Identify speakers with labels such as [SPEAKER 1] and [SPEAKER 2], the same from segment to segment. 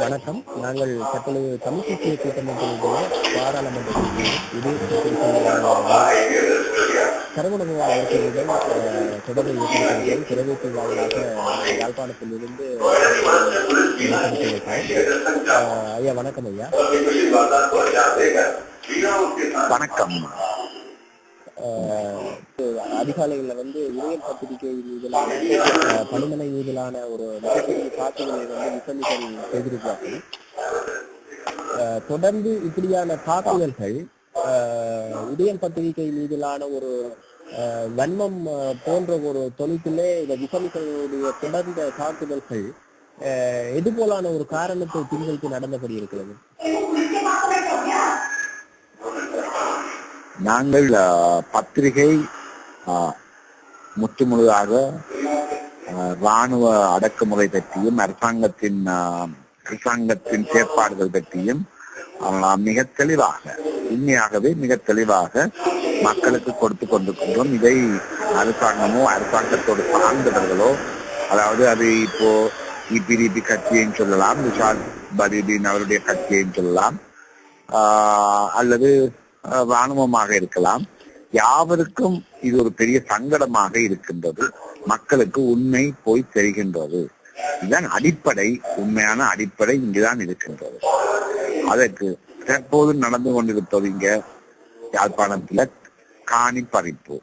[SPEAKER 1] வணக்கம். நாங்கள் தற்பொழுது தமிழ் தேசிய கூட்டமைப்பினுடைய பாராளுமன்றத்தில் சரவணகுமார் அவர்களுடன் அஹ், தொடர்பை ஏற்படுத்தியிருக்கிறோம் திரைவைப்பு வாயிலாக யாழ்ப்பாணத்தில் இருந்து ஐயா வணக்கம் ஐயா.
[SPEAKER 2] வணக்கம்.
[SPEAKER 1] அதிகாலைகளில் வந்து இளையர் பத்திரிகை மீதிலான பணிமனை மீதிலான ஒரு மிகப்பெரிய தாக்குதலை வந்து விசமிகள் செய்திருக்கிறார்கள். தொடர்ந்து இப்படியான தாக்குதல்கள் உதயம் பத்திரிகை மீதிலான ஒரு வன்மம் போன்ற ஒரு தொழிற்பிலே இந்த விசமிகளுடைய தொடர்ந்த தாக்குதல்கள் எது போலான ஒரு காரணத்தை பின்வைத்து நடந்தபடி இருக்கிறது?
[SPEAKER 2] நாங்கள் பத்திரிகை ஆ, முற்றுமுழுதாக இராணுவ ராணுவ அடக்குமுறை பற்றியும் அரசாங்கத்தின் அரசாங்கத்தின் செயற்பாடுகள் பற்றியும் மிக தெளிவாக உண்மையாகவே மிக தெளிவாக மக்களுக்கு கொடுத்து கொண்டிருக்கின்றோம். இதை அரசாங்கமோ அரசாங்கத்தோடு சார்ந்தவர்களோ அதாவது அது இப்போ இபிடிபி கட்சியையும் சொல்லலாம் விஷால் பதீதீன் அவருடைய கட்சியையும் சொல்லலாம் ஆஹ் அல்லது ராணுவமாக இருக்கலாம். யாவருக்கும் இது ஒரு பெரிய சங்கடமாக இருக்கின்றது. மக்களுக்கு உண்மை போய் தெரிகின்றது. இதுதான் அடிப்படை உண்மையான அடிப்படை இங்குதான் இருக்கின்றது. அதற்கு தற்போது நடந்து கொண்டிருப்பது இங்க யாழ்ப்பாணத்துல காணி பறிப்பு.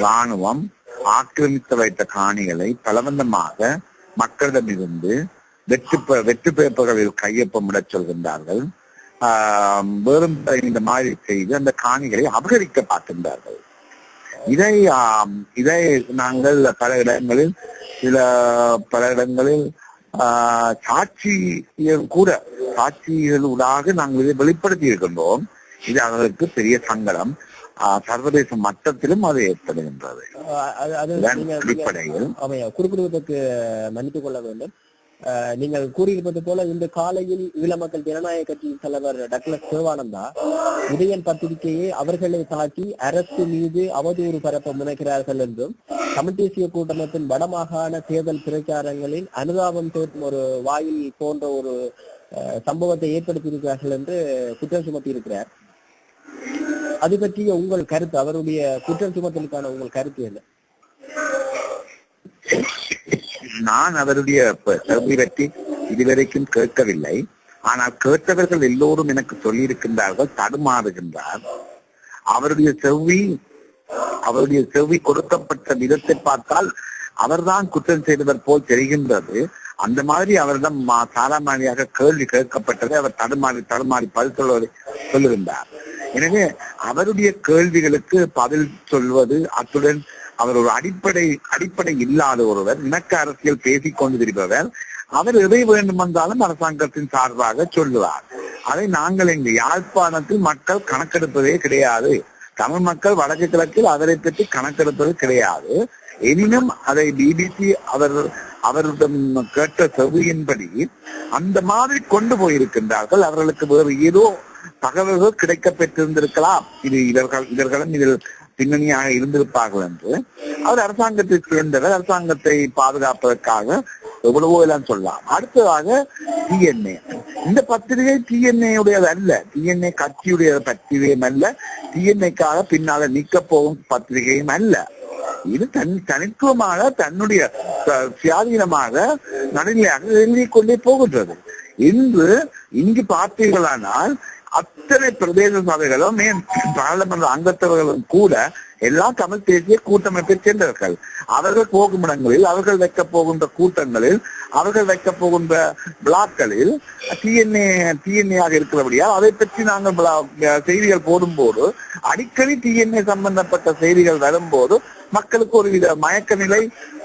[SPEAKER 2] ராணுவம் ஆக்கிரமித்து வைத்த காணிகளை பலவந்தமாக மக்களிடமிருந்து வெற்றி வெற்றி பேப்பர்களில் கையொப்பமிடச் சொல்கின்றார்கள். வேறும் இந்த மாதிரி செய்து அந்த காணிகளை அபகரிக்க பார்க்கின்றார்கள். இதை இதை நாங்கள் பல இடங்களில் சில பல இடங்களில் சாட்சியம் கூட சாட்சிகளூடாக நாங்கள் இதை வெளிப்படுத்தி இருக்கின்றோம். இது அவர்களுக்கு பெரிய சங்கடம். சர்வதேச மட்டத்திலும் அது ஏற்படுகின்றது. அடிப்படையில்
[SPEAKER 1] குறிப்பிடுவதற்கு மன்னித்துக் கொள்ள வேண்டும். நீங்கள் கூறியிருப்பது போல இந்த காலையில் ஈழ மக்கள் ஜனநாயக கட்சியின் தலைவர் டக்ளஸ் சிவானந்தா உதயன் பத்திரிகையை அவர்களை தாக்கி அரசு மீது அவதூறு பரப்ப முனைகிறார்கள் என்றும் தமிழ் தேசிய கூட்டமைப்பின் வடமாகாண தேர்தல் பிரச்சாரங்களில் அனுதாபம் தோற்றும் ஒரு வாயில் போன்ற ஒரு அஹ், சம்பவத்தை ஏற்படுத்தியிருக்கிறார்கள் என்று குற்றம் சுமத்தியிருக்கிறார். அது பற்றிய உங்கள் கருத்து அவருடைய குற்றம் சுமத்தலுக்கான உங்கள் கருத்து என்ன?
[SPEAKER 2] நான் அவருடைய ப- பற்றி இதுவரைக்கும் கேட்கவில்லை. ஆனால் கேட்டவர்கள் எல்லோரும் எனக்கு சொல்லியிருக்கின்றார்கள் தடுமாறுகின்றார். அவருடைய செவ்வி அவருடைய செவ்வி கொடுக்கப்பட்ட விதத்தை பார்த்தால் அவர்தான் குற்றம் செய்தவர் போல் தெரிகின்றது. அந்த மாதிரி அவரிடம் மா- சாராமாரியாக கேள்வி கேட்கப்பட்டதை அவர் தடுமாறி தடுமாறி பதில் சொல்வதை சொல்லுகின்றார். எனவே அவருடைய கேள்விகளுக்கு பதில் சொல்வது அத்துடன் அவர் ஒரு அடிப்படை அடிப்படை இல்லாத ஒருவர் இணக்க அரசியல் பேசிக் கொண்டு திரிபவர் அவர் எதை வேண்டுமென்றாலும் அரசாங்கத்தின் சார்பாக சொல்லுவார். அதை நாங்கள் எங்கள் யாழ்ப்பாணத்தில் மக்கள் கணக்கெடுப்பதே கிடையாது. தமிழ் மக்கள் வடக்கு கிழக்கில் அவரை பற்றி கணக்கெடுப்பது கிடையாது. எனினும் அதை பிபிசி அவர் அவரிடம் கேட்ட செவியின்படி அந்த மாதிரி கொண்டு போயிருக்கின்றார்கள். அவர்களுக்கு வேறு ஏதோ தகவல்கள் கிடைக்க பெற்றிருந்திருக்கலாம் இது இவர்கள் இவர்களும் இதில் பின்னணியாக இருந்திருப்பார்கள் என்று அவர் அரசாங்கத்தை சேர்ந்தவர் அரசாங்கத்தை பாதுகாப்பதற்காக எவ்வளவோ எல்லாம் சொல்லலாம். அடுத்ததாக டிஎன்ஏ இந்த பத்திரிகை டிஎன்ஏ உடையது அல்ல. டிஎன்ஏ கட்சியுடைய பத்திரிகையும் அல்ல. டிஎன்ஏக்காக பின்னால நீக்க போகும் பத்திரிகையும் அல்ல. இது தன் தனித்துவமாக தன்னுடைய சுயாதீனமாக நடுநிலையாக எழுதிக் கொண்டே போகின்றது. இன்று இங்கு பார்த்தீர்களானால் அத்தனை பிரதேச சபைகளும் பாராளுமன்ற அங்கத்தவர்களும் கூட எல்லாம் தமிழ் தேசிய கூட்டமைப்பை சேர்ந்தவர்கள். அவர்கள் போகும் இடங்களில் அவர்கள் வைக்க போகின்ற கூட்டங்களில் அவர்கள் வைக்க போகின்ற பிளாக்களில் டிஎன்ஏ டிஎன்ஏ ஆக இருக்கிறபடியால் அதை பற்றி நாங்கள் செய்திகள் போடும்போது அடிக்கடி டிஎன்ஏ சம்பந்தப்பட்ட செய்திகள் வரும்போது மக்களுக்கு ஒரு வித மயக்க நிலை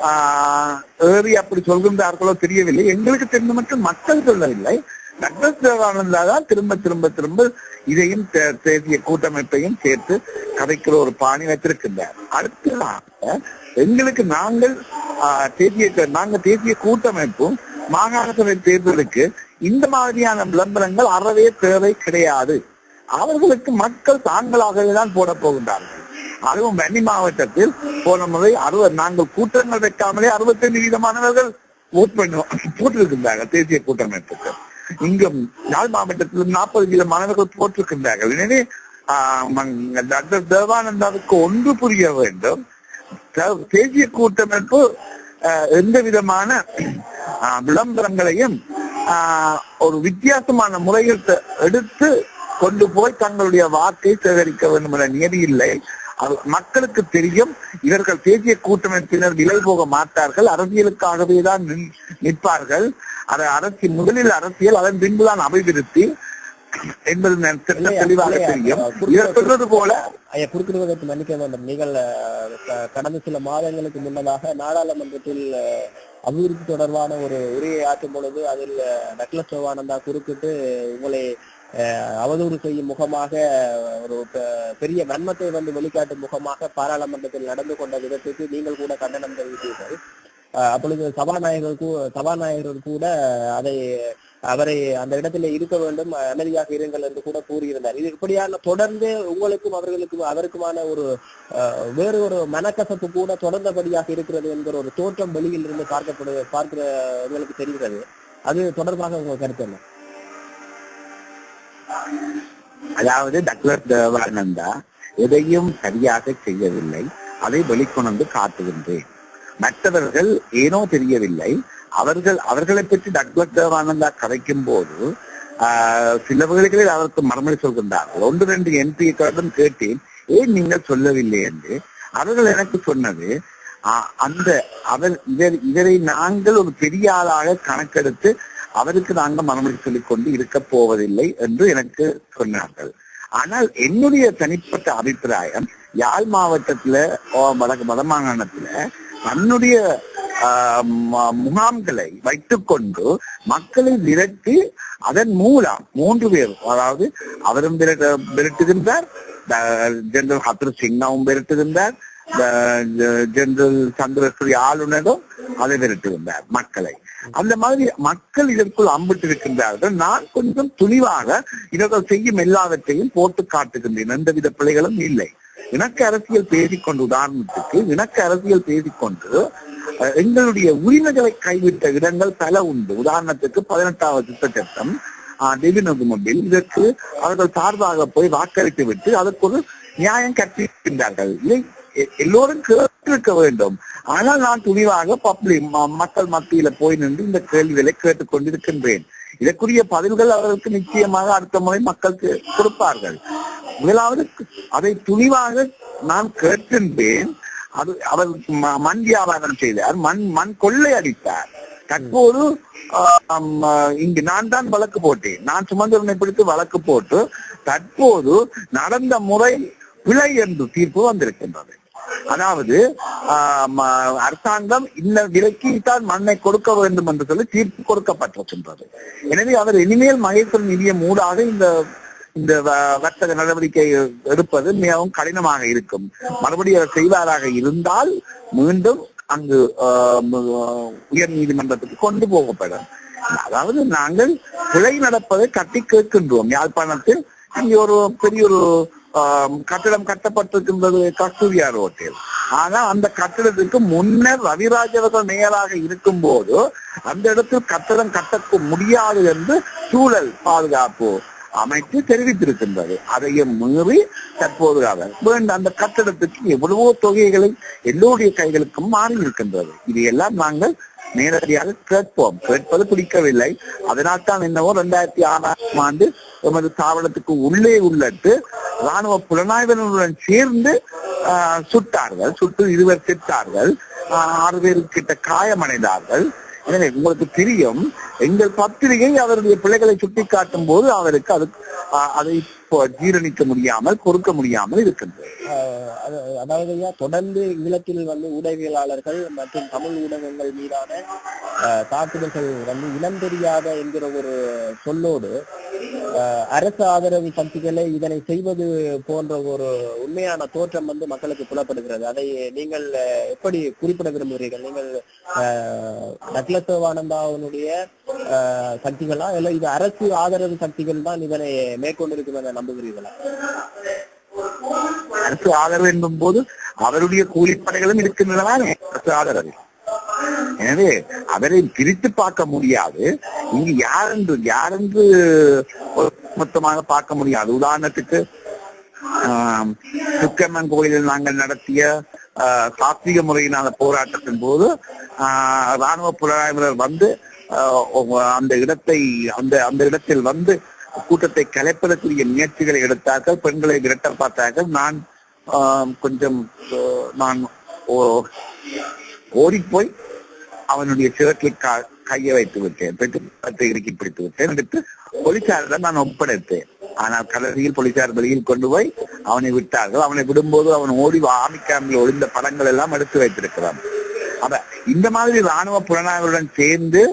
[SPEAKER 2] ஆஹ், ஏறி அப்படி சொல்கின்றார்களோ தெரியவில்லை. எங்களுக்கு தெரிந்து மட்டும் மக்கள் சொல்லவில்லை. டக்ளஸ் தேவானந்தா தான் திரும்ப திரும்ப திரும்ப இதையும் தேசிய கூட்டமைப்பையும் சேர்த்து கதைக்கிற ஒரு பாணி வைத்திருக்கின்றார். அடுத்ததாக எங்களுக்கு நாங்கள் தேசிய நாங்க தேசிய கூட்டமைப்பும் மாகாண சபை தேர்தலுக்கு இந்த மாதிரியான விளம்பரங்கள் அறவே தேவை கிடையாது. அவர்களுக்கு மக்கள் தாங்களாகவே தான் போட போகின்றார்கள். அதுவும் வன்னி மாவட்டத்தில் போன முறை அறுபது நாங்கள் கூட்டங்கள் வைக்காமலே அறுபத்தைந்து வீதமானவர்கள் ஓட் பண்ணுவோம் போட்டிருக்கின்றார்கள் தேசிய கூட்டமைப்புக்கு. இங்கும் யாழ் மாவட்டத்தில் நாற்பது வீத மாணவர்கள் போட்டிருக்கின்றார்கள். எனவே டாக்டர் தேவானந்தாவுக்கு ஒன்று புரிய வேண்டும். தேசிய கூட்டமைப்பு ஆஹ், எந்த விதமான விளம்பரங்களையும் ஆஹ், ஒரு வித்தியாசமான முறையில் எடுத்து கொண்டு போய் தங்களுடைய வாக்கை சேகரிக்க வேண்டும் என்ற நியதி இல்லை. மக்களுக்கு தெரியும் இவர்கள் தேசிய கூட்டமைப்பினர் விலை போக மாட்டார்கள் அரசியலுக்காகவே தான் நிற்பார்கள். அது அரசியல் முதலில் அரசியல் அதன் பின்புதான் அபிவிருத்தி என்பது ந- தெள்ள- தெளிவாக தெரியும். இவர் சொல்றது போல
[SPEAKER 1] ஐயா குறுக்கிடுவதற்கு மன்னிக்க வேண்டும் நீங்கள் கடந்த சில மாதங்களுக்கு முன்னதாக நாடாளுமன்றத்தில் அபிவிருத்தி தொடர்பான ஒரு உரையை ஆற்றும் பொழுது அதில் அஹ், டக்ளஸ் சிவானந்தா குறுக்கிட்டு உங்களை அவதூறு செய்யும் முகமாக ஒரு பெ- பெரிய வன்மத்தை வந்து வெளிக்காட்டும் முகமாக பாராளுமன்றத்தில் நடந்து கொண்ட விதத்துக்கு நீங்கள் கூட கண்டனம் தெரிவித்தீர்கள். அப்பொழுது சபாநாயகர் சபாநாயகர் கூட அதை அவரை அந்த இடத்துல இருக்க வேண்டும் அமைதியாக இருங்கள் என்று கூட கூறியிருந்தார். இது இப்படியான தொடர்ந்து உங்களுக்கும் அவர்களுக்கும் அவருக்குமான ஒரு அஹ், வேறு ஒரு மனக்கசப்பு கூட தொடர்ந்தபடியாக இருக்கிறது என்கிற ஒரு தோற்றம் வெளியில் இருந்து பார்க்கப்படுது பார்க்கிற உங்களுக்கு தெரிகிறது. அது தொடர்பாக உங்க கருத்து என்ன?
[SPEAKER 2] அதாவது டக்ளஸ் தேவானந்தா எதையும் சரியாக செய்யவில்லை அதை வெளிக்கொணர்ந்து காட்டுகின்றேன். மற்றவர்கள் ஏனோ தெரியவில்லை அவர்கள் அவர்களை பற்றி டக்ளஸ் தேவானந்தா கதைக்கும் போது ஆஹ், சில வேளைகளில் அவருக்கு மறுமொழி சொல்கின்றார்கள். ஒன்று ரெண்டு எம்பிக்களிடம் கேட்டேன் ஏன் நீங்கள் சொல்லவில்லை என்று? அவர்கள் எனக்கு சொன்னது ஆஹ், அந்த அவர் இவர் இவரை நாங்கள் ஒரு பெரிய ஆளாக கணக்கெடுத்து அவருக்கு நாங்கள் மறுமொழி சொல்லிக் கொண்டு இருக்க போவதில்லை என்று எனக்கு சொன்னார்கள். ஆனால் என்னுடைய தனிப்பட்ட அபிப்பிராயம் யாழ் மாவட்டத்துல ஓ, வடக்கு வடமாகாணத்துல தன்னுடைய முகாம்களை வைத்துக்கொண்டு மக்களை விரட்டி அதன் மூலம் மூன்று பேர் அதாவது அவரும் விரட்டுகின்றார் ஜெனரல் ஹத்ரு சிங்னாவும் விரட்டுகின்றார் ஜெனரல் சந்திரஸ்ரீ ஆளுநரும் அதை விரட்டுகின்றார் மக்களை. அந்த மாதிரி மக்கள் இதற்குள் அம்பிட்டு இருக்கின்றார்கள் நான் கொஞ்சம் துணிவாக இவர்கள் செய்யும் எல்லாவற்றையும் போட்டு காட்டுகின்றேன். எந்தவித பிள்ளைகளும் இல்லை. இணக்க அரசியல் பேசிக்கொண்டு உதாரணத்துக்கு இணக்க அரசியல் பேசிக்கொண்டு எங்களுடைய உரிமைகளை கைவிட்ட இடங்கள் பல உண்டு. உதாரணத்துக்கு பதினெட்டாவது திட்ட சட்டம் டெபினகுமண்டில் இதற்கு அவர்கள் சார்பாக போய் வாக்களித்து விட்டு அதற்கு ஒரு நியாயம் கற்பிக்கின்றார்கள். இதை எல்லோரும் கேட்டிருக்க வேண்டும். ஆனால் நான் துணிவாக பப்ளிக் மக்கள் மத்தியில போய் நின்று இந்த கேள்விகளை கேட்டுக் கொண்டிருக்கின்றேன். இதற்குரிய பதில்கள் அவர்களுக்கு நிச்சயமாக அடுத்த முறை மக்களுக்கு கொடுப்பார்கள். முதலாவது அதை துணிவாக நான் கேட்கின்றேன் அது அவர் மண் வியாபாரம் செய்தார். மண் மண் கொள்ளை அடித்தார். தற்போது இங்கு நான் தான் வழக்கு போட்டேன். நான் சுமந்திரனை பிடித்து வழக்கு போட்டு தற்போது நடந்த முறை பிழை என்று தீர்ப்பு வந்திருக்கின்றது. அதாவது அரசாங்கம் இந்த விலைக்கு தான் மண்ணை கொடுக்க வேண்டும் என்று சொல்லி தீர்ப்பு கொடுக்கப்பட்டிருக்கின்றது. எனவே அவர் இனிமேல் மகேஸ்வரன் நிதியம் மூடாக இந்த இந்த வ- வர்த்தக நடவடிக்கை எடுப்பது மிகவும் கடினமாக இருக்கும். மறுபடியும் அவர் செய்வாராக இருந்தால் மீண்டும் அங்கு உயர் நீதிமன்றத்துக்கு கொண்டு போகப்படும். அதாவது நாங்கள் விலை நடப்பதை கட்டி கேட்கின்றோம். யாழ்ப்பாணத்தில் இங்கே ஒரு பெரிய ஒரு கட்டடம் கட்டப்பட்டிருக்கின்றது கஸ்தூரியா ரோட்டில். ஆனா அந்த கட்டடத்துக்கு முன்னர் ரவிராஜ் அவர்கள் மேயராக இருக்கும் போது அந்த இடத்தில் கட்டடம் கட்ட முடியாது என்று சூழல் பாதுகாப்பு அமைத்து தெரிவித்திருக்கின்றது. அதையும் மீறி தற்போது அவர் வேண்டும் அந்த கட்டடத்துக்கு எவ்வளவோ தொகைகளை எல்லோருடைய கைகளுக்கும் மாறி இருக்கின்றது. இதையெல்லாம் நாங்கள் நேரடியாக கேட்போம். கேட்பது பிடிக்கவில்லை. அதனால் தான் என்னவோ ரெண்டாயிரத்தி ஆறாம் ஆண்டு எமது தாவளத்துக்கு உள்ளே உள்ளட்டு ராணுவ புலனாய்வினருடன் சேர்ந்து ஆஹ், சுட்டார்கள் சுட்டு இருவர் செத்தார்கள் ஆறு பேரு கிட்ட காயமடைந்தார்கள். எனவே உங்களுக்கு தெரியும் எங்கள் பத்திரிகை அவருடைய பிள்ளைகளை சுட்டி காட்டும் போது அவருக்கு அது அதை ஜீரணிக்க முடியாமல் பொறுக்க முடியாமல் இருக்கின்றது.
[SPEAKER 1] அதாவது தொடர்ந்து ஈழத்தில் வந்து ஊடகவியலாளர்கள் மற்றும் தமிழ் ஊடகங்கள் மீதான தாக்குதல்கள் வந்து இனம் தெரியாத என்கிற ஒரு சொல்லோடு அரசு ஆதரவு சக்திகளே இதனை செய்வது போன்ற ஒரு உண்மையான தோற்றம் வந்து மக்களுக்கு புலப்படுகிறது. அதை நீங்கள் எப்படி குறிப்பிட விரும்புகிறீர்கள்? நீங்கள் அஹ், டக்ளஸ் சக்திகளா? இல்ல இது அரசு ஆதரவு சக்திகள் தான் இதனை மேற்கொண்டிருக்கும் என நம்புகிறீர்களா?
[SPEAKER 2] அரசு ஆதரவு என்பும் போது அவருடைய கூலிப்படைகளும் இருக்கின்றன அரசு ஆதரவு. எனவே அவரை பிரித்து பார்க்க முடியாது. இங்கு யாரென்று யாரென்று மொத்தமாக பார்க்க முடியாது. உதாரணத்துக்கு சுக்கம்மன் கோயிலில் நாங்கள் நடத்திய ஆ, சாத்விக முறையிலான போராட்டத்தின் போது ராணுவ புலனாய்வர் வந்து அந்த இடத்தை அந்த அந்த இடத்தில் வந்து கூட்டத்தை கலைப்பதற்குரிய முயற்சிகளை எடுத்தார்கள். பெண்களை விரட்ட பார்த்தார்கள். நான் கொஞ்சம் நான் ஓ- ஓடிப்போய் அவனுடைய சிவத்தில் கையை வைத்து விட்டேன். பெற்று இறுக்கி பிடித்து விட்டேன். எடுத்து போலீசாரிடம் நான் ஒப்படைத்தேன். ஆனால் கடைசியில் போலீசார் வெளியில் கொண்டு போய் அவனை விட்டார்கள். அவனை விடும்போது அவன் ஓடி ஆர்மி ஒளிந்த படங்கள் எல்லாம் எடுத்து வைத்திருக்கிறான். அப்ப இந்த மாதிரி ராணுவ புலனாய்வுடன் சேர்ந்து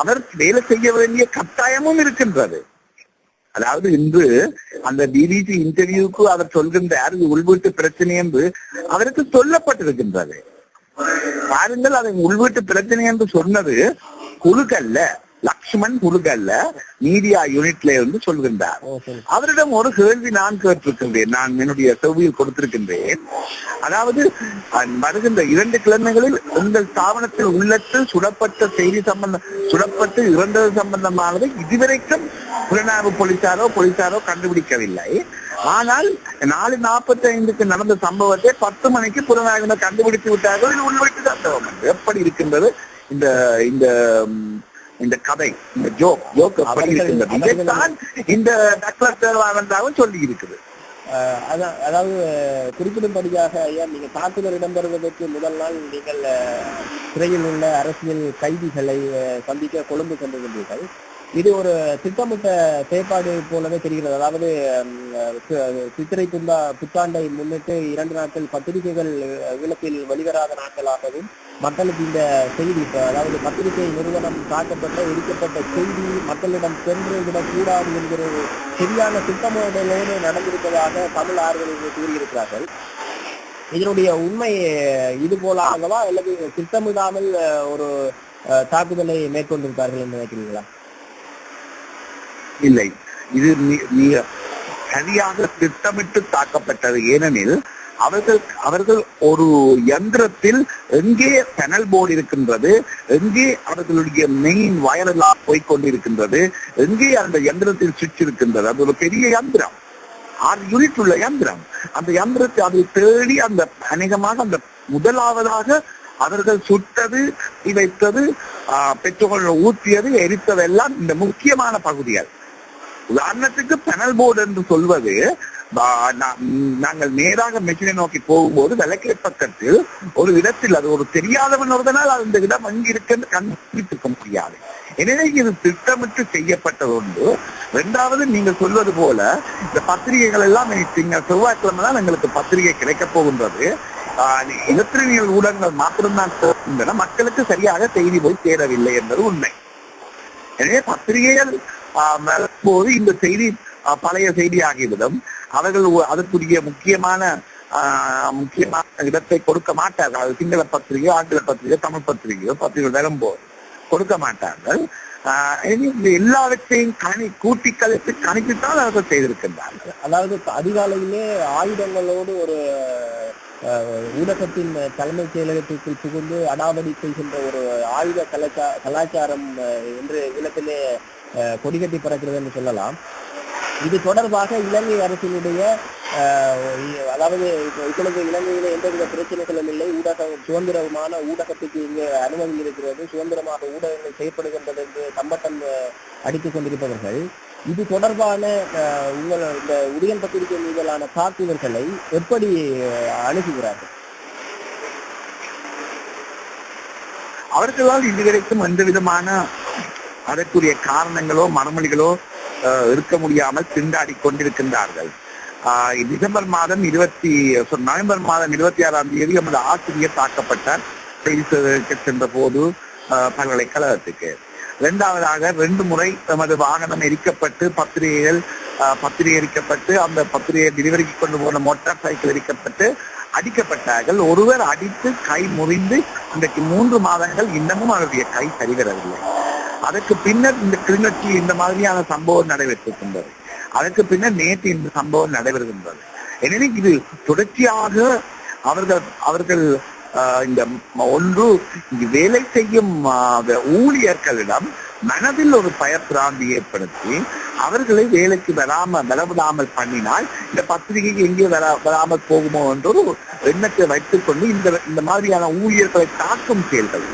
[SPEAKER 2] அவர் வேலை செய்ய வேண்டிய கட்டாயமும் இருக்கின்றது. அதாவது இன்று அந்த பிபிசி இன்டர்வியூக்கு அவர் சொல்கின்றார் உள்வீட்டு பிரச்சனை என்று அவருக்கு சொல்லப்பட்டிருக்கின்றது. பாருங்கள் அதை உள்வீட்டு பிரச்சனை என்று சொன்னது குழுக்கல்ல. லக்ஷ்மண் குழுக்கல்ல. மீடியா யூனிட்ல இருந்து சொல்கின்றார். அவரிடம் ஒரு கேள்வி நான் கேட்டிருக்கின்றேன். நான் என்னுடைய செவ்வியில் கொடுத்திருக்கின்றேன். அதாவது வருகின்ற இரண்டு கிழமைகளில் உங்கள் ஸ்தாபனத்தில் உள்ளத்தில் சுடப்பட்ட செய்தி சம்பந்தம் சுடப்பட்டு இறந்தது சம்பந்தமானது இதுவரைக்கும் புலனாய்வு போலீசாரோ போலீசாரோ கண்டுபிடிக்கவில்லை. ஆனால் நாலு நாற்பத்தி ஐந்துக்கு நடந்த சம்பவத்தை பத்து மணிக்கு புலனாய்வினர் கண்டுபிடித்து விட்டார்கள். இது உள்வீட்டு சம்பவம். எப்படி இருக்கின்றது? இந்த இந்த இந்த கதை இந்த ஜோக் ஜோக் எப்படி இருக்கின்றது? இதைத்தான் இந்த டக்ளர் தேர்வானந்தாவும் சொல்லி இருக்குது
[SPEAKER 1] அதான் அதாவது குறிப்பிடும்படியாக ஐயா நீங்க தாக்குதல் இடம்பெறுவதற்கு முதல் நாள் நீங்கள் சிறையில் உள்ள அரசியல் கைதிகளை சந்திக்க கொழும்பு சென்றிருந்தீர்கள் இது ஒரு திட்டமிட்ட செயற்பாடு போலவே தெரிகிறது. அதாவது சித்திரை புந்தா புத்தாண்டை முன்னிட்டு இரண்டு நாட்கள் பத்திரிகைகள் அஹ், ஈழத்தில் வெளிவராத நாட்களாகவும் மக்களுக்கு இந்த செய்தி அதாவது பத்திரிகை நிறுவனம் தாக்கப்பட்ட எரிக்கப்பட்ட செய்தி மக்களிடம் சென்று விடக்கூடாது என்கிற ஒரு சரியான திட்டமிடலோடு நடந்திருப்பதாக தமிழ் ஆர்வலர்கள் கூறியிருக்கிறார்கள். இதனுடைய உண்மை இது இது போலாகவா அல்லது திட்டமிடாமல் ஒரு தாக்குதலை மேற்கொண்டிருக்கார்கள் என்று நினைக்கிறீங்களா
[SPEAKER 2] இல்லை. இது சரியாக திட்டமிட்டு தாக்கப்பட்டது. ஏனெனில் அவர்கள் அவர்கள் ஒரு யந்திரத்தில் எங்கே பெனல் போர்டு இருக்கின்றது எங்கே அவர்களுடைய மெயின் வயரெல்லாம் போய்கொண்டிருக்கின்றது எங்கே அந்த யந்திரத்தில் சுவிட்ச் இருக்கின்றது. அது ஒரு பெரிய யந்திரம். ஆறு யூனிட் உள்ள யந்திரம். அந்த யந்திரத்தை அதை தேடி அந்த அநேகமாக அந்த முதலாவதாக அவர்கள் சுட்டது தீ வைத்தது ஆஹ், பெட்ரோல் ஊற்றியது எரித்ததெல்லாம் இந்த முக்கியமான பகுதிகள். உதாரணத்துக்கு பெனல் போர்டு என்று சொல்வது நாங்கள் நேராக மெஷினை நோக்கி போகும்போது விளக்கை பக்கத்தில் ஒரு இடத்தில் அது ஒரு தெரியாதவன் ஒருதனால் அந்த இடம் அங்கு இருக்குன்னு கண்டுபிடித்திருக்க முடியாது. எனவே இது திட்டமிட்டு செய்யப்பட்டது ஒன்று. இரண்டாவது நீங்க சொல்வது போல இந்த பத்திரிகைகள் எல்லாம் செவ்வாய்க்கிழமை தான் எங்களுக்கு பத்திரிகை கிடைக்க போகின்றது. இலத்திரியல் ஊடகங்கள் மாத்திரம்தான் போகின்றன. மக்களுக்கு சரியாக செய்தி போய் சேரவில்லை என்பது உண்மை. எனவே பத்திரிகைகள் போது இந்த செய்தி பழைய செய்தி ஆகிவிடும் அவர்கள் அதற்குரிய முக்கியமான முக்கியமான இடத்தை கொடுக்க மாட்டார்கள். அது சிங்கள பத்திரிகை ஆங்கில பத்திரிகை தமிழ் பத்திரிகையோ பத்திரிகை வரும்போது கொடுக்க மாட்டார்கள். இந்த எல்லாவற்றையும் கணி கூட்டி கழித்து கணித்துத்தான் அவர்கள் செய்திருக்கின்றார்கள்.
[SPEAKER 1] அதாவது அதிகாலையிலே ஆயுதங்களோடு ஒரு ஊடகத்தின் தலைமைச் செயலகத்திற்குள் புகுந்து அடாவடி செய்கின்ற ஒரு ஆயுத கலாச்சார கலாச்சாரம் என்று இன்று கொடிகட்டி பறக்கிறது என்று சொல்லலாம். இது தொடர்பாக இலங்கை அரசினுடைய அதாவது இப்போ இப்பொழுது இலங்கையில எந்தவித பிரச்சனைகளும் இல்லை. ஊடகம் சுதந்திரமான ஊடகத்துக்கு இங்கே அனுமதி இருக்கிறது. சுதந்திரமாக ஊடகங்கள் செயற்படுகின்றது என்று தம்பட்டம் அடித்துக் கொண்டிருப்பவர்கள். இது தொடர்பான உங்கள் இந்த உதயன் பத்திரிகை மீதான தாக்குதல்களை எப்படி அணுகுகிறார்கள்?
[SPEAKER 2] அவர்களால் இதுவரைக்கும் எந்த விதமான அதற்குரிய காரணங்களோ மறுமொழிகளோ இருக்க முடியாமல் திண்டாடி கொண்டிருக்கின்றார்கள். ஆஹ், டிசம்பர் மாதம் இருபத்தி நவம்பர் மாதம் இருபத்தி ஆறாம் தேதி நமது ஆசிரியர் தாக்கப்பட்டார். செய்தி சென்ற போது பல்கலைக்கழகத்துக்கு. இரண்டாவதாக ரெண்டு முறை நமது வாகனம் எரிக்கப்பட்டு பத்திரிகைகள் ஆஹ், பத்திரிகை எரிக்கப்பட்டு அந்த பத்திரிகை டெலிவரிக்கு கொண்டு போன மோட்டார் சைக்கிள் எரிக்கப்பட்டு அடிக்கப்பட்டார்கள். ஒருவர் அடித்து கை முறிந்து இன்றைக்கு மூன்று மாதங்கள் இன்னமும் அவருடைய கை சரிவரவில்லை. அதற்கு பின்னர் இந்த கிளிநொச்சியில் இந்த மாதிரியான சம்பவம் நடைபெற்றிருக்கின்றது. அதற்கு பின்னர் நேற்று இந்த சம்பவம் நடைபெறுகின்றது. எனவே இது தொடர்ச்சியாக அவர்கள் அவர்கள் இந்த ஒன்று வேலை செய்யும் ஊழியர்களிடம் மனதில் ஒரு பயப்பிராந்தி ஏற்படுத்தி அவர்களை வேலைக்கு வராம வரவிடாமல் பண்ணினால் இந்த பத்திரிகைக்கு எங்கே வர வராமல் போகுமோ என்ற ஒரு எண்ணத்தை வைத்துக் கொண்டு இந்த இந்த மாதிரியான ஊழியர்களை தாக்கும் செயல்கள்.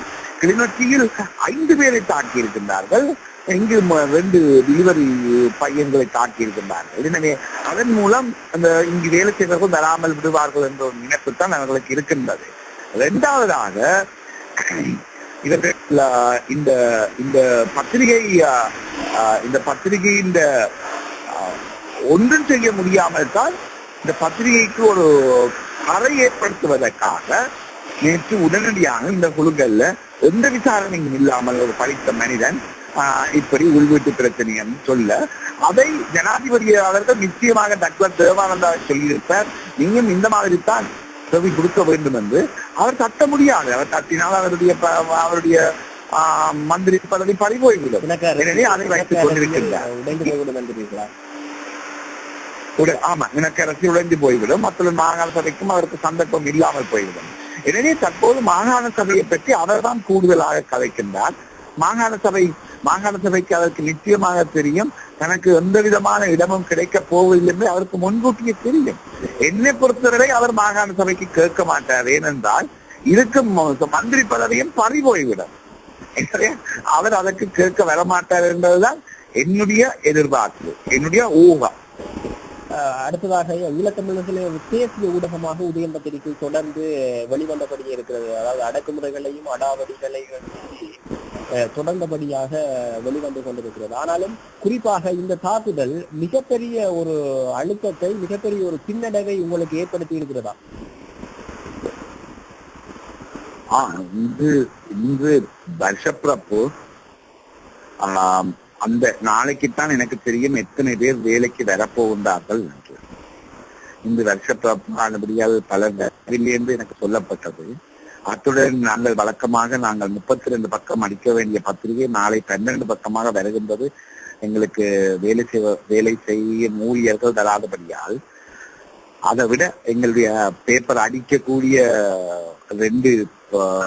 [SPEAKER 2] கிளிநொச்சியில் ஐந்து பேரை தாக்கி இருக்கின்றார்கள் இங்கு ரெண்டு டெலிவரி பையன்களை தாக்கி இருக்கின்றார்கள் எனவே அதன் மூலம் அந்த இங்கு வேலை செய்வர்கள் வராமல் விடுவார்கள் என்ற ஒரு நினைப்பு தான் அவர்களுக்கு இருக்கின்றது. இரண்டாவதாக இவர்கள் இந்த இந்த பத்திரிகை இந்த பத்திரிகை இந்த ஆஹ், ஒன்றும் செய்ய முடியாமல் தான் இந்த பத்திரிகைக்கு ஒரு கரை ஏற்படுத்துவதற்காக நேற்று உடனடியாக இந்த குழுக்கள்ல எந்த விசாரணையும் இல்லாமல் ஒரு படித்த மனிதன் இப்படி உள்வீட்டு பிரச்சனைன்னு சொல்ல அதை ஜனாதிபதி அவர்கள் நிச்சயமாக டாக்டர் தேவானந்தா சொல்லியிருப்பார். நீயும் இந்த மாதிரி தான் செவி கொடுக்க வேண்டும் என்று. அவர் தட்ட முடியாது. அவர் தட்டினால் அவருடைய அவருடைய ஆஹ், மந்திரி பதவி பறிபோய்விடும். எனவே அதை வைத்துக் கொண்டிருக்கின்றார். ஆமா எனக்கு அரசு உடைந்து போய்விடும். மற்ற மாகாண சபைக்கும் அவருக்கு சந்தர்ப்பம் இல்லாமல் போய்விடும். எனவே தற்போது மாகாண சபையை பற்றி அவர்தான் கூடுதலாக கதைக்கின்றார் மாகாண சபை மாகாண சபைக்கு அதற்கு நிச்சயமாக தெரியும். தனக்கு எந்த விதமான இடமும் கிடைக்க போவதில்லை என்று அவருக்கு முன்கூட்டியே தெரியும். என்னை பொறுத்தவரை அவர் மாகாண சபைக்கு கேட்க மாட்டார். ஏனென்றால் இருக்கும் மந்திரி பதவியும் பறி போய்விடும் அவர் அதற்கு கேட்க வரமாட்டார் என்பதுதான் என்னுடைய எதிர்பார்ப்பு. என்னுடைய ஊகம்.
[SPEAKER 1] அடுத்ததாக ஈழத்தமிழர்களே தேசிய ஊடகமாக உதயம் பத்திரிகை தொடர்ந்து வெளிவந்தபடியே இருக்கிறது. அதாவது அடக்குமுறைகளையும் அடாவடிகளையும் தொடர்ந்தபடியாக வெளிவந்து கொண்டிருக்கிறது. ஆனாலும் குறிப்பாக இந்த தாக்குதல் மிகப்பெரிய ஒரு அழுத்தத்தை மிகப்பெரிய ஒரு பின்னடைவை உங்களுக்கு ஏற்படுத்தி இருக்கிறதா?
[SPEAKER 2] இன்று இன்று வருஷப்பிறப்பு அந்த நாளைக்குத்தான் எனக்கு தெரியும் எத்தனை பேர் வேலைக்கு வரப்போகின்றார்கள் என்று. இந்த வருஷப்பிறப்பு பல என்று எனக்கு சொல்லப்பட்டது. அத்துடன் நாங்கள் வழக்கமாக நாங்கள் முப்பத்தி ரெண்டு பக்கம் அடிக்க வேண்டிய பத்திரிகை நாளை பன்னெண்டு பக்கமாக வருகின்றது. எங்களுக்கு வேலை செய்வ வேலை செய்ய ஊழியர்கள் தராதபடியால். அதை விட எங்களுடைய பேப்பர் அடிக்கக்கூடிய ரெண்டு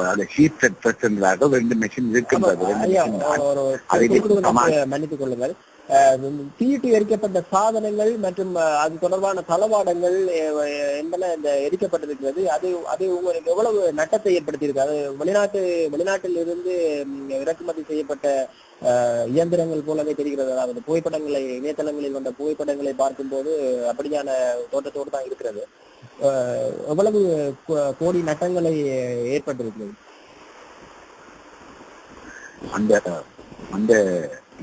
[SPEAKER 2] அந்த ஷீட் செட் என்றார்கள் ரெண்டு மெஷின் இருக்கின்றது.
[SPEAKER 1] மன்னித்துக் கொள்ளுங்கள். அஹ், தீயிட்டு எரிக்கப்பட்ட சாதனங்கள் மற்றும் அது தொடர்பான தளவாடங்கள் என்பன இந்த எரிக்கப்பட்டிருக்கிறது. அது அது உங்களுக்கு எவ்வளவு நட்டத்தை ஏற்படுத்தியிருக்கு? அது வெளிநாட்டு வெளிநாட்டில் இருந்து இறக்குமதி செய்யப்பட்ட இயந்திரங்கள் போலவே தெரிகிறது. அதாவது புகைப்படங்களை இணையதளங்களில் வந்த புகைப்படங்களை பார்க்கும்போது அப்படியான தோற்றத்தோடு தான் இருக்கிறது. எவ்வளவு கோ- கோடி நட்டங்களை ஏற்பட்டிருக்கிறது?
[SPEAKER 2] அந்த அந்த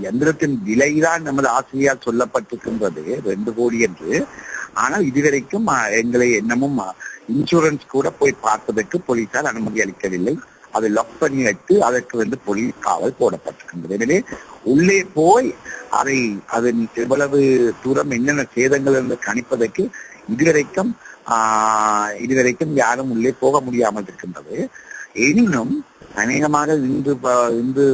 [SPEAKER 2] எந்திரத்தின் விலைதான் நமது ஆசிரியர் சொல்லப்பட்டிருக்கின்றது ரெண்டு கோடி என்று. ஆனால் இதுவரைக்கும் எங்களை என்னமும் இன்சூரன்ஸ் கூட போய் பார்ப்பதற்கு போலீசார் அனுமதி அளிக்கவில்லை. அதை லாக் பண்ணி வைத்து அதற்கு வந்து போலீஸ் காவல் போடப்பட்டிருக்கின்றது. எனவே உள்ளே போய் அதை அதன் எவ்வளவு தூரம் என்னென்ன சேதங்கள் என்று கணிப்பதற்கு இதுவரைக்கும் இதுவரைக்கும் யாரும் உள்ளே போக முடியாமல் இருக்கின்றது. எனினும் அநேகமாக இன்று இந்து இன்று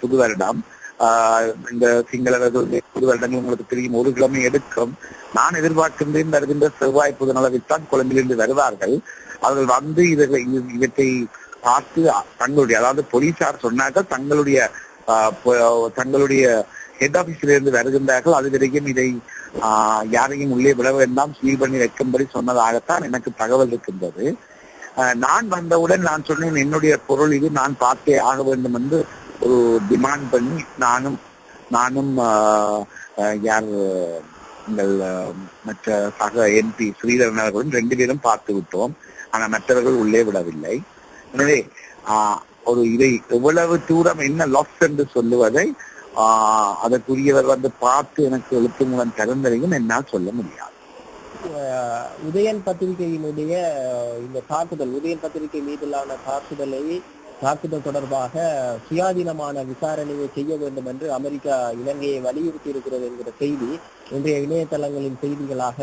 [SPEAKER 2] புது வருடம் ஆஹ், இந்த சிங்களவர்களுடைய புது வருடங்கள் உங்களுக்கு தெரியும். ஒரு கிழமை எடுக்கும். நான் எதிர்பார்க்கின்றேன் வருகின்ற செவ்வாய் புதனளவில் தான் கொழும்பிலிருந்து வருவார்கள். அவர்கள் வந்து இவர்களை இவற்றை பார்த்து தங்களுடைய அதாவது போலீசார் சொன்னார்கள் தங்களுடைய ஆஹ், தங்களுடைய ஹெட் ஆபீஸ்ல இருந்து வருகின்றார்கள். அது வரைக்கும் இதை யாரையும் உள்ளே விட வேண்டாம். சீல் பண்ணி வைக்கும்படி சொன்னதாகத்தான் எனக்கு தகவல் இருக்கின்றது. ஆஹ், நான் வந்தவுடன் நான் சொன்னேன் என்னுடைய பொருள் இது நான் பார்த்தே ஆக வேண்டும் என்று ஒரு டிமாண்ட் பண்ணி நானும் நானும் ஆஹ், யார் எங்கள் மற்ற சக எம்பி ஸ்ரீதரன் அவர்களும் ரெண்டு பேரும் பார்த்து விட்டோம். ஆனால் மற்றவர்கள் உள்ளே விடவில்லை. எனவே ஆஹ், ஒரு இதை எவ்வளவு தூரம் என்ன லாஸ் என்று சொல்லுவதை அதற்குரியவர் வந்து பார்த்து எனக்கு எழுத்துமுடன் திறந்ததையும் என்னால் சொல்ல முடியாது.
[SPEAKER 1] உதயன் பத்திரிகையினுடைய இந்த தாக்குதல் உதயன் பத்திரிகை மீதிலான தாக்குதலை தாக்குதல் தொடர்பாக சுயாதீனமான விசாரணையை செய்ய வேண்டும் என்று அமெரிக்கா இலங்கையை வலியுறுத்தி இருக்கிறது என்கிற செய்தி இன்றைய இணையதளங்களின் செய்திகளாக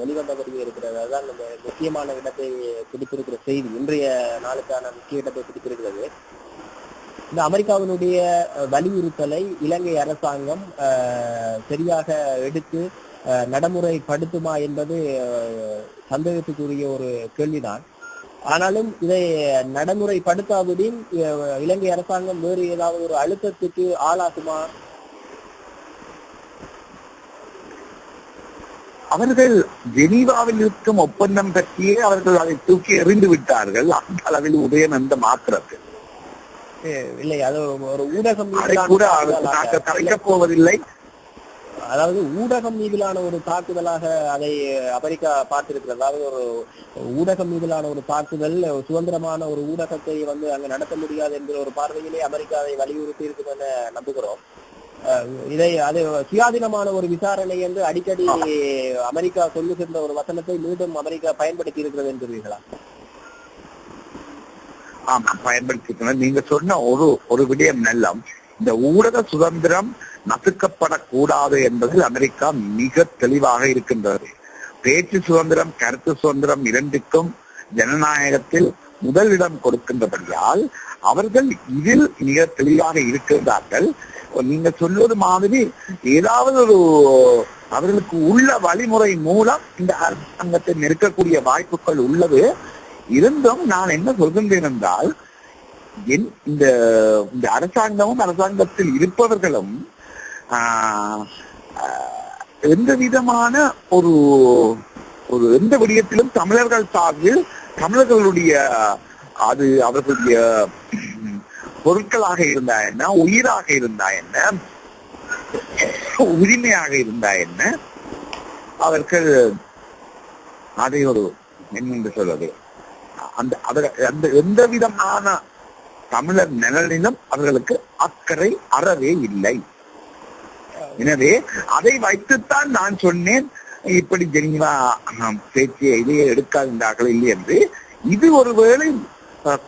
[SPEAKER 1] வெளிவந்தபடியே இருக்கிறது. அதுதான் இந்த முக்கியமான இடத்தை பிடித்திருக்கிற செய்தி. இன்றைய நாளுக்கான முக்கிய இடத்தை பிடித்திருக்கிறது. இந்த அமெரிக்காவினுடைய வலியுறுத்தலை இலங்கை அரசாங்கம் சரியாக எடுத்து நடைமுறைப்படுத்துமா என்பது சந்தேகத்துக்குரிய ஒரு கேள்விதான். ஆனாலும் இதை நடைமுறைப்படுத்தாவிடின் இலங்கை அரசாங்கம் வேறு ஏதாவது ஒரு அழுத்தத்துக்கு ஆளாகுமா?
[SPEAKER 2] அவர்கள் ஜெனீவாவில் இருக்கும் ஒப்பந்தம் பற்றியே அவர்கள் அதை தூக்கி எறிந்து விட்டார்கள். அந்த அளவில் உதயநந்த அந்த மாத்திரத்தில்.
[SPEAKER 1] இல்லை அது ஒரு ஊடகம்
[SPEAKER 2] கூட கலைக்கப் போவதில்லை.
[SPEAKER 1] அதாவது ஊடகம் மீதிலான ஒரு தாக்குதலாக அதை அமெரிக்கா பார்த்திருக்கிறது. அதாவது ஒரு ஊடகம் மீதிலான ஒரு தாக்குதல் சுதந்திரமான ஒரு ஊடகத்தை வந்து அங்க நடத்த முடியாது என்கிற ஒரு பார்வையிலே அமெரிக்கா அதை வலியுறுத்தி இருக்கும் என நம்புகிறோம். இதை அது சுயாதீனமான ஒரு விசாரணை என்று அடிக்கடி அமெரிக்கா சொல்லுகின்ற ஒரு வசனத்தை மீண்டும் அமெரிக்கா பயன்படுத்தி இருக்கிறது என்கிறீர்களா
[SPEAKER 2] ஆமா பயன்படுத்திக்கணும் நீங்க சொன்ன ஒரு ஒரு விடயம் நல்லம். இந்த ஊடக சுதந்திரம் நசுக்கப்படக்கூடாது என்பதில் அமெரிக்கா மிக தெளிவாக இருக்கின்றது. பேச்சு சுதந்திரம் கருத்து சுதந்திரம் இரண்டுக்கும் ஜனநாயகத்தில் முதலிடம் கொடுக்கின்றபடியால் அவர்கள் இதில் மிக தெளிவாக இருக்கின்றார்கள். நீங்க சொல்வது மாதிரி ஏதாவது ஒரு அவர்களுக்கு உள்ள வழிமுறை மூலம் இந்த அரசாங்கத்தை நெருக்கக்கூடிய வாய்ப்புகள் உள்ளது. இருந்தும் நான் என்ன சொல்கின்றேன் என்றால் என் இந்த இந்த அரசாங்கமும் அரசாங்கத்தில் இருப்பவர்களும் ஆஹ், எந்த விதமான ஒரு ஒரு எந்த விடயத்திலும் தமிழர்கள் சார்பில் தமிழர்களுடைய அது அவர்களுடைய பொருட்களாக இருந்தா என்ன உயிராக இருந்தா என்ன உரிமையாக இருந்தா என்ன அவர்கள் அதை ஒரு என்ன சொல்வது? அந்த அந்த எந்த விதமான தமிழர் நிழலிலும் அவர்களுக்கு அக்கறை அறவே இல்லை. எனவே அதை வைத்துத்தான் நான் சொன்னேன். இப்படி ஜெனிவா பேச்சியை இதையே எடுக்காதிருந்தார்கள் இல்லை என்று. இது ஒருவேளை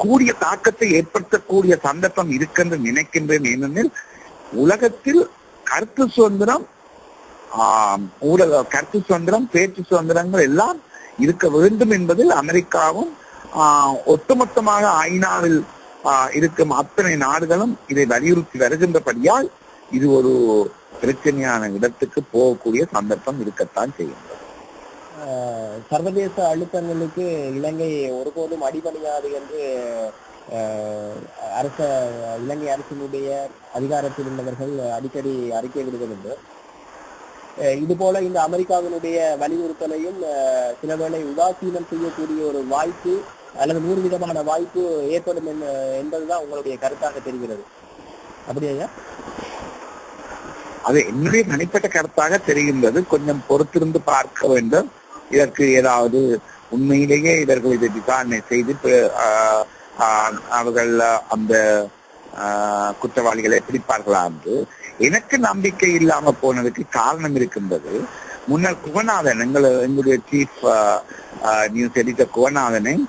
[SPEAKER 2] கூடிய தாக்கத்தை ஏற்படுத்தக்கூடிய சந்தர்ப்பம் இருக்கென்று நினைக்கின்றேன். ஏனெனில் உலகத்தில் கருத்து சுதந்திரம் ஊடக கருத்து சுதந்திரம் பேச்சு சுதந்திரங்கள் எல்லாம் இருக்க வேண்டும் என்பதில் அமெரிக்காவும் ஒட்டுமொத்தமாக ஐநாவில் இருக்கும் அத்தனை நாடுகளும் இதை வலியுறுத்தி வருகின்றபடியால் இது ஒரு பிரச்சனையான இடத்துக்கு போகக்கூடிய சந்தர்ப்பம் இருக்கத்தான் செய்யும்.
[SPEAKER 1] சர்வதேச அழுத்தங்களுக்கு இலங்கை ஒருபோதும் அடிபணியாது என்று அரச இலங்கை அரசினுடைய அதிகாரத்தில் உள்ளவர்கள் அடிக்கடி அறிக்கை விடுவதுண்டு. இது போல இந்த அமெரிக்காவினுடைய வலியுறுத்தலையும் சிலவேளை சில வேளை உதாசீனம் செய்யக்கூடிய ஒரு வாய்ப்பு அல்லது நூறு விதமான வாய்ப்பு ஏற்படும் என்பதுதான் உங்களுடைய கருத்தாக தெரிகிறது. அப்படியா?
[SPEAKER 2] அது என்னுடைய தனிப்பட்ட கருத்தாக தெரிகின்றது. கொஞ்சம் பொறுத்திருந்து பார்க்க வேண்டும். இதற்கு ஏதாவது உண்மையிலேயே இவர்கள் இதை விசாரணை செய்து ஆஹ் அவர்கள் அந்த ஆஹ் குற்றவாளிகளை பிடிப்பார்களா என்று. எனக்கு நம்பிக்கை இல்லாம போனதுக்கு காரணம் இருக்கின்றது. முன்னர் குகநாதன் எங்களை எங்களுடைய சீஃப் நியூஸ் எடிட்டர் குகநாதனை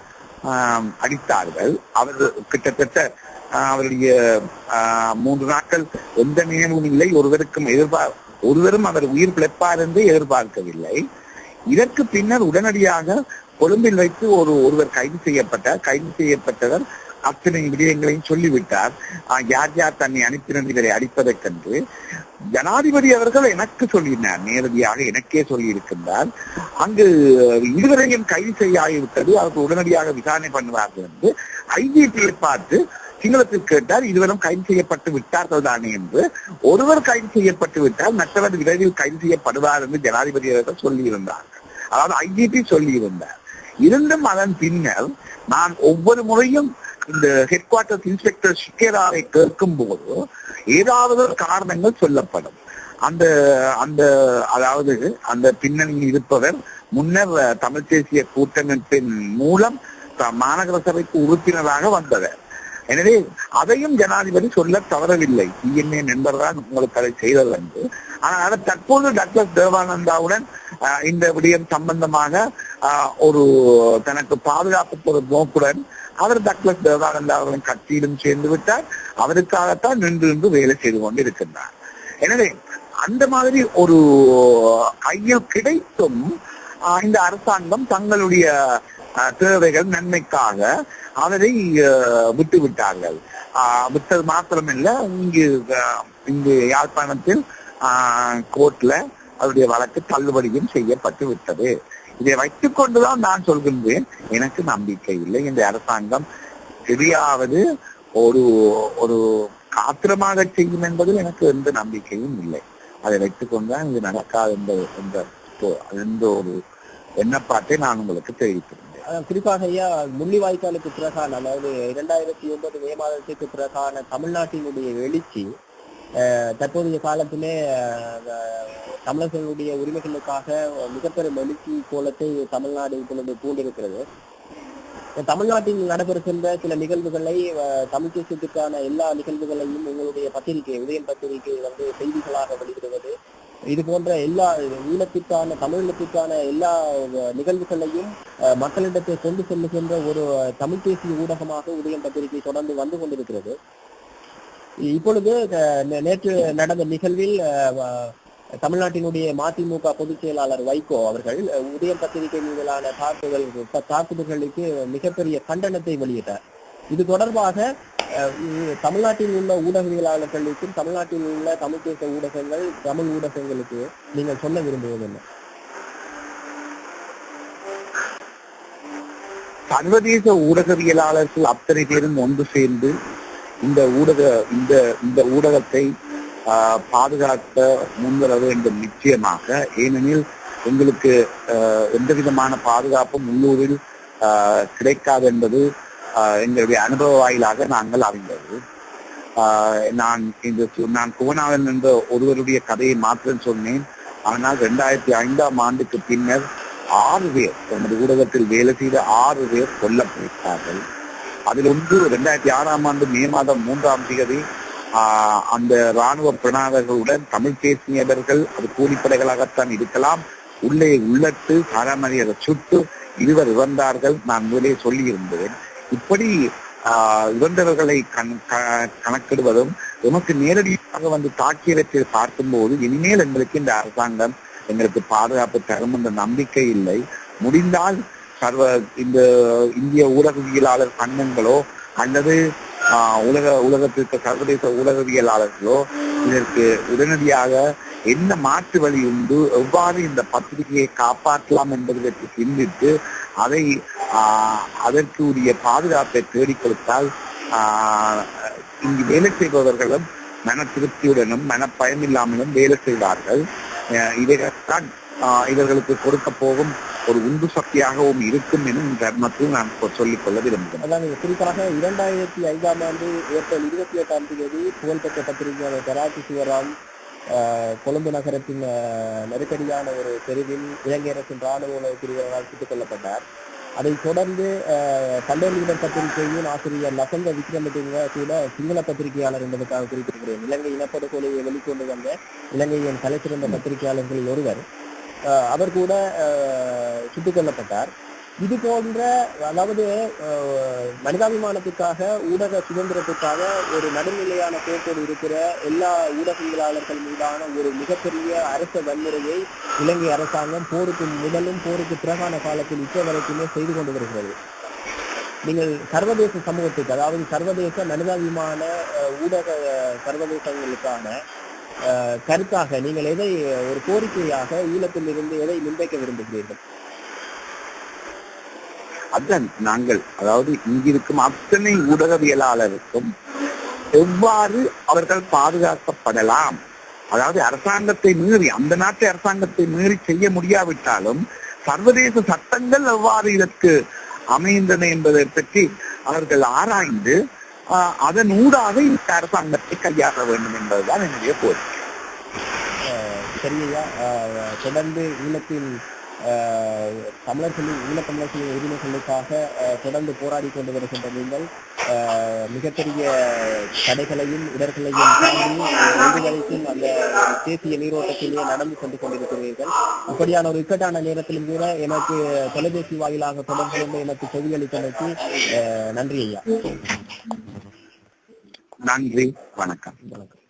[SPEAKER 2] அடித்தார்கள். அவர் கிட்டத்தட்ட ஆஹ் அவருடைய ஆஹ் மூன்று நாட்கள் எந்த நினைவும் இல்லை. ஒருவருக்கும் எதிர்பார் ஒருவரும் அவர் உயிர் பிழைப்பார் என்று எதிர்பார்க்கவில்லை. இதற்கு பின்னர் உடனடியாக கொழும்பில் வைத்து ஒரு ஒருவர் கைது செய்யப்பட்டார் கைது செய்யப்பட்டவர் அத்தனை விடயங்களையும் சொல்லிவிட்டார். யார் யார் தன்னை அனுப்பினர் இவரை அடிப்பதற்கென்று. ஜனாதிபதி அவர்கள் எனக்கு சொல்லினார் நேரடியாக எனக்கே சொல்லி இருக்கின்றார் அங்கு இருவரையும் கைது செய்யாகிவிட்டது அவர்கள் உடனடியாக விசாரணை பண்ணுவார்கள் என்று ஐஜிபியை பார்த்து சிங்களத்தில் கேட்டார் இருவரும் கைது செய்யப்பட்டு விட்டார்கள் தானே என்று. ஒருவர் கைது செய்யப்பட்டு விட்டால் மற்றவர் விரைவில் கைது செய்யப்படுவார் என்று ஜனாதிபதி அவர்கள் சொல்லியிருந்தார். அதாவது ஐஜிபி சொல்லியிருந்தார். இருந்தும் அதன் பின்னர் நான் ஒவ்வொரு முறையும் இந்த ஹெட் குவார்டர்ஸ் இன்ஸ்பெக்டர் ஷிகேராவை கேட்கும் போது ஏதாவது காரணங்கள் சொல்லப்படும். அந்த அந்த அதாவது அந்த பின்னணியில் இருப்பவர் முன்னர் தமிழ் தேசிய கூட்டமைப்பின் மூலம் மாநகர சபைக்கு உறுப்பினராக வந்தவர். எனவே அதையும் ஜனாதிபதி சொல்ல தவறவில்லை. டிஎன்ஏ நண்பர் தான் உங்களுக்கு அதை செய்தது என்று. ஆனால் தற்போது டாக்டர் தேவானந்தாவுடன் இந்த விடயம் சம்பந்தமாக ஆஹ், ஒரு தனக்கு பாதுகாப்பு ஒரு நோக்குடன் அவர் டக்ளஸ் தேவானந்தா அவர்களின் கட்சியிலும் சேர்ந்து விட்டார். அவருக்காகத்தான் நின்று நின்று வேலை செய்து கொண்டு இருக்கின்றார் எனவே அந்த மாதிரி ஒரு ஐயம் கிடைத்தும் ஆஹ், இந்த அரசாங்கம் தங்களுடைய தேவைகள் நன்மைக்காக அவரை விட்டு விட்டார்கள் ஆஹ், விட்டது மாத்திரமில்ல இங்கு இங்கு யாழ்ப்பாணத்தில் கோர்ட்ல அவருடைய வழக்கு தள்ளுபடியும் செய்யப்பட்டு விட்டது. இதை வைத்துக் கொண்டுதான் நான் சொல்கின்றேன். எனக்கு நம்பிக்கை இல்லை. இந்த அரசாங்கம் எதையாவது ஒரு ஒரு காத்திரமாக செய்யும் என்பதில் எனக்கு எந்த நம்பிக்கையும் இல்லை. அதை வைத்துக் கொண்டுதான் இது நடக்காது என்ற எந்த ஒரு எண்ணப்பாட்டை நான் உங்களுக்கு
[SPEAKER 1] தெரிவித்தேன் குறிப்பாக ஐயா முள்ளிவாய்க்காலுக்கு பிறகான அதாவது இரண்டாயிரத்தி ஒன்பது மே மாதத்துக்கு பிறகான தமிழ்நாட்டினுடைய எழுச்சி அஹ், தற்போதைய காலத்திலே தமிழர்களுடைய உரிமைகளுக்காக மிகப்பெரும் எழுச்சி கோலத்தை தமிழ்நாடு இப்பொழுது பூண்டிருக்கிறது தமிழ்நாட்டில் நடைபெறுகின்ற சில நிகழ்வுகளை தமிழ் தேசத்துக்கான எல்லா நிகழ்வுகளையும் உங்களுடைய பத்திரிகை உதயன் பத்திரிகை வந்து செய்திகளாக வெளியிடுவது இது போன்ற எல்லா ஈழத்திற்கான தமிழகத்திற்கான எல்லா நிகழ்வுகளையும் மக்களிடத்தை கொண்டு செல்லுகின்ற ஒரு தமிழ் தேசிய ஊடகமாக உதயம் பத்திரிகை தொடர்ந்து வந்து கொண்டிருக்கிறது. இப்பொழுது நே- நேற்று நடந்த நிகழ்வில் அஹ், தமிழ்நாட்டினுடைய மதிமுக பொதுச் செயலாளர் வைகோ அவர்கள் உதயம் பத்திரிகை மீதான தாக்குதல் தாக்குதல்களுக்கு மிகப்பெரிய கண்டனத்தை வெளியிட்டார். இது தொடர்பாக தமிழ்நாட்டில் உள்ள ஊடகவியலாளர்களுக்கும் தமிழ்நாட்டில் உள்ள தமிழ் பேச ஊடகங்கள் தமிழ் ஊடகங்களுக்கு நீங்கள் சொல்ல விரும்புவது என்ன?
[SPEAKER 2] சர்வதேச ஊடகவியலாளர்கள் அத்தனை பேரும் ஒன்று சேர்ந்து இந்த ஊடக இந்த இந்த ஊடகத்தை ஆஹ், பாதுகாக்க முன்வர வேண்டும் நிச்சயமாக. ஏனெனில் எங்களுக்கு ஆஹ், எந்த விதமான பாதுகாப்பும் உள்ளூரில் ஆஹ், கிடைக்காது என்பது எங்களுடைய அனுபவ வாயிலாக நாங்கள் அறிந்தது. ஆஹ், நான் இந்த நான் குவனாவன் என்ற ஒருவருடைய கதையை மாத்திரம் சொன்னேன். ஆனால் இரண்டாயிரத்தி ஐந்தாம் ஆண்டுக்கு பின்னர் ஆறு பேர் நமது ஊடகத்தில் வேலை செய்த ஆறு பேர் கொல்லப்பட்டார்கள். அதில் ஒன்று இரண்டாயிரத்தி ஆறாம் ஆண்டு மே மாதம் மூன்றாம் தேதி ஆஹ், அந்த ராணுவ பிரணாதர்களுடன் தமிழ் பேசியவர்கள் அது கூலிப்படைகளாகத்தான் இருக்கலாம் உள்ளே உள்ளட்டு சாராமரியை சுட்டு இருவர் இறந்தார்கள் நான் முதலே சொல்லியிருந்தேன். இப்படி இறந்தவர்களை கணக்கிடுவதும் எமக்கு நேரடியாக வந்து தாக்கியவற்றை பார்க்கும்போது இனிமேல் எங்களுக்கு இந்த அரசாங்கம் எங்களுக்கு பாதுகாப்பு தரும் என்ற நம்பிக்கை இல்லை. முடிந்தால் சர்வ இந்த இந்திய ஊடகவியலாளர் சங்கங்களோ அல்லது ஆஹ், உலக உலகத்திற்கு சர்வதேச ஊடகவியலாளர்களோ இதற்கு உடனடியாக என்ன மாற்று வழி உண்டு எவ்வாறு இந்த பத்திரிகையை காப்பாற்றலாம் என்பதை சிந்தித்து அதை ஆஹ், அதற்கு உரிய பாதுகாப்பை தேடிக் கொடுத்தால் ஆஹ், இங்கு வேலை செய்பவர்களும் மன திருப்தியுடனும் மன பயமில்லாமலும் வேலை செய்வார்கள். இதைத்தான் ஆஹ், இவர்களுக்கு கொடுக்க போகும் ஒரு உந்து சக்தியாகவும் இருக்கும் எனும் தர்மத்தில் நான் சொல்லிக் கொள்ள விரும்புகிறேன்.
[SPEAKER 1] அதாவது குறிப்பாக இரண்டாயிரத்தி ஐந்தாம் ஆண்டு ஏப்ரல் இருபத்தி எட்டாம் தேதி புகழ்பெற்ற பத்திரிகையாளர் கராச்சி சிவராம் கொழும்பு நகரத்தின் நெருக்கடியான ஒரு தெருவில் இலங்கை அரசின் ராணுவ உணவு பிரிவினரால் சுட்டுக் கொல்லப்பட்டார் அதைத் தொடர்ந்து ஆஹ், பத்திரிகையின் ஆசிரியர் லசந்த விக்ரமதுங்க கூட சிங்கள பத்திரிகையாளர் என்பதற்காக குறிப்பிட்டிருக்கிறேன். இலங்கை இனப்படுகொலையை வெளிக்கொண்டு வந்த இலங்கையின் தலைசிறந்த பத்திரிகையாளர்களில் ஒருவர் ஆஹ், அவர் கூட ஆஹ், சுட்டுக் கொல்லப்பட்டார். இது போன்ற அதாவது மனிதாபிமானத்துக்காக ஊடக சுதந்திரத்துக்காக ஒரு நடுநிலையான போக்கோடு இருக்கிற எல்லா ஊடகவியலாளர்கள் மீதான ஒரு மிகப்பெரிய அரச வன்முறையை இலங்கை அரசாங்கம் போருக்கு முதலும் போருக்கு பிறகான காலத்தில் இப்போ வரைக்குமே செய்து கொண்டு வருகிறது. நீங்கள் சர்வதேச சமூகத்துக்கு அதாவது சர்வதேச மனிதாபிமான ஊடக சர்வதேசங்களுக்கான அஹ், கருத்தாக நீங்கள் எதை ஒரு கோரிக்கையாக ஈழத்தில் இருந்து எதை முன்வைக்க விரும்புகிறீர்கள்?
[SPEAKER 2] அதுதான் நாங்கள் அதாவது இங்கிருக்கும் அத்தனை ஊடகவியலாளருக்கும் எவ்வாறு அவர்கள் பாதுகாக்கப்படலாம்? அதாவது அரசாங்கத்தை மீறி அந்த நாட்டு அரசாங்கத்தை மீறி செய்ய முடியாவிட்டாலும் சர்வதேச சட்டங்கள் எவ்வாறு இதற்கு அமைந்தன என்பதை பற்றி அவர்கள் ஆராய்ந்து ஆஹ், அதன் ஊடாக இந்த அரசாங்கத்தை கையாள வேண்டும் என்பதுதான் என்னுடைய கோரிக்கை.
[SPEAKER 1] சரியா? தொடர்ந்து ஈழத்தில் அஹ், தமிழர்களின் ஈழத் தமிழர்களின் உரிமைகளுக்காக தொடர்ந்து போராடி கொண்டு வருகின்ற நீங்கள் மிகப்பெரிய தடைகளையும் இடர்களையும் தாண்டி வரைக்கும் அந்த தேசிய நீரோட்டத்திலே நடந்து கொண்டு கொண்டிருக்கிறீர்கள். இப்படியான ஒரு இக்கட்டான நேரத்திலும் கூட எனக்கு தொலைபேசி வாயிலாக தொடர்பு கொண்டு எனக்கு செவியளித்தமைக்கு நன்றி ஐயா.
[SPEAKER 2] நன்றி வணக்கம்.
[SPEAKER 1] வணக்கம்.